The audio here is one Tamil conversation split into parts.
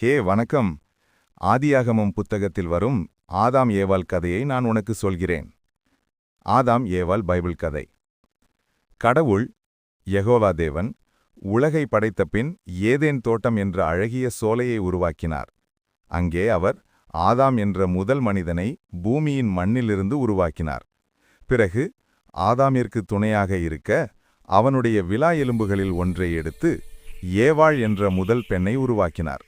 ஹே வணக்கம். ஆதியாகமம் புத்தகத்தில் வரும் ஆதாம் ஏவாள் கதையை நான் உனக்கு சொல்கிறேன். ஆதாம் ஏவாள் பைபிள் கதை. கடவுள் யகோவா தேவன் உலகை படைத்த பின் ஏதேன் தோட்டம் என்ற அழகிய சோலையை உருவாக்கினார். அங்கே அவர் ஆதாம் என்ற முதல் மனிதனை பூமியின் மண்ணிலிருந்து உருவாக்கினார். பிறகு ஆதாமிற்கு துணையாக இருக்க அவனுடைய விழா எலும்புகளில் ஒன்றை எடுத்து ஏவாள் என்ற முதல் பெண்ணை உருவாக்கினார்.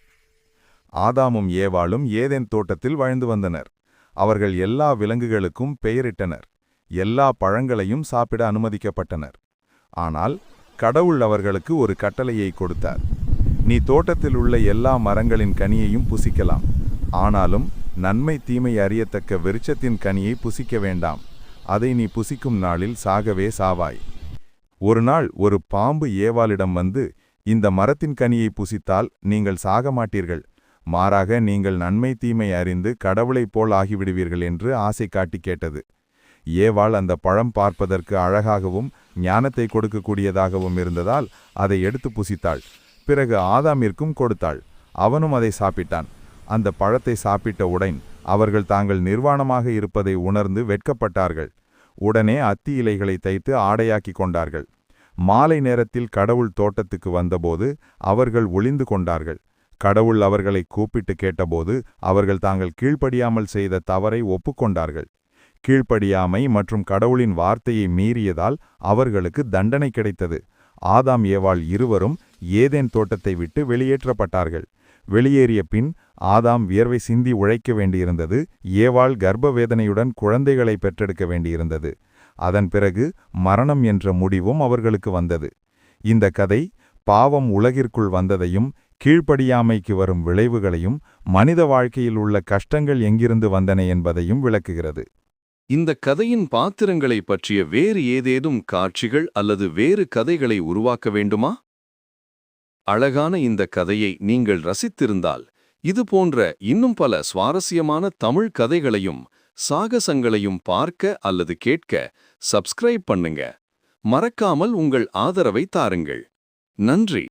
ஆதாமும் ஏவாளும் ஏதேன் தோட்டத்தில் வாழ்ந்து வந்தனர். அவர்கள் எல்லா விலங்குகளுக்கும் பெயரிட்டனர். எல்லா பழங்களையும் சாப்பிட அனுமதிக்கப்பட்டனர். ஆனால் கடவுள் அவர்களுக்கு ஒரு கட்டளையை கொடுத்தார். நீ தோட்டத்தில் உள்ள எல்லா மரங்களின் கனியையும் புசிக்கலாம். ஆனாலும் நன்மை தீமை அறியத்தக்க விருட்சத்தின் கனியை புசிக்க வேண்டாம். அதை நீ புசிக்கும் நாளில் சாகவே சாவாய். ஒரு நாள் ஒரு பாம்பு ஏவாளிடம் வந்து இந்த மரத்தின் கனியை புசித்தால் நீங்கள் சாக மாட்டீர்கள் மாறாக நீங்கள் நன்மை தீமை அறிந்து கடவுளைப் போல் ஆகிவிடுவீர்கள் என்று ஆசை காட்டி கேட்டது. ஏவாள் அந்த பழம் பார்ப்பதற்கு அழகாகவும் ஞானத்தை கொடுக்கக்கூடியதாகவும் இருந்ததால் அதை எடுத்து புசித்தாள். பிறகு ஆதாமிற்கும் கொடுத்தாள். அவனும் அதை சாப்பிட்டான். அந்த பழத்தை சாப்பிட்ட உடன் அவர்கள் தாங்கள் நிர்வாணமாக இருப்பதை உணர்ந்து வெட்கப்பட்டார்கள். உடனே அத்தி இலைகளை தைத்து ஆடையாக்கி கொண்டார்கள். மாலை நேரத்தில் கடவுள் தோட்டத்துக்கு வந்தபோது அவர்கள் ஒளிந்து கொண்டார்கள். கடவுள் அவர்களை கூப்பிட்டு கேட்டபோது அவர்கள் தாங்கள் கீழ்ப்படியாமல் செய்த தவறை ஒப்புக்கொண்டார்கள். கீழ்ப்படியாமை மற்றும் கடவுளின் வார்த்தையை மீறியதால் அவர்களுக்கு தண்டனை கிடைத்தது. ஆதாம் ஏவாள் இருவரும் ஏதேன் தோட்டத்தை விட்டு வெளியேற்றப்பட்டார்கள். வெளியேறிய பின் ஆதாம் வியர்வை சிந்தி உழைக்க வேண்டியிருந்தது ஏவாள் கர்ப்ப வேதனையுடன் குழந்தைகளை பெற்றெடுக்க வேண்டியிருந்தது. அதன் பிறகு மரணம் என்ற முடிவும் அவர்களுக்கு வந்தது. இந்த கதை பாவம் உலகிற்குள் வந்ததையும் கீழ்ப்படியாமைக்கு வரும் விளைவுகளையும் மனித வாழ்க்கையில் உள்ள கஷ்டங்கள் எங்கிருந்து வந்தன என்பதையும் விளக்குகிறது. இந்த கதையின் பாத்திரங்களை பற்றிய வேறு ஏதேதும் காட்சிகள் அல்லது வேறு கதைகளை உருவாக்க வேண்டுமா? அழகான இந்த கதையை நீங்கள் ரசித்திருந்தால் இது போன்ற இன்னும் பல சுவாரஸ்யமான தமிழ் கதைகளையும் சாகசங்களையும் பார்க்க அல்லது கேட்க சப்ஸ்கிரைப் பண்ணுங்க. மறக்காமல் உங்கள் ஆதரவை தாருங்கள். நன்றி.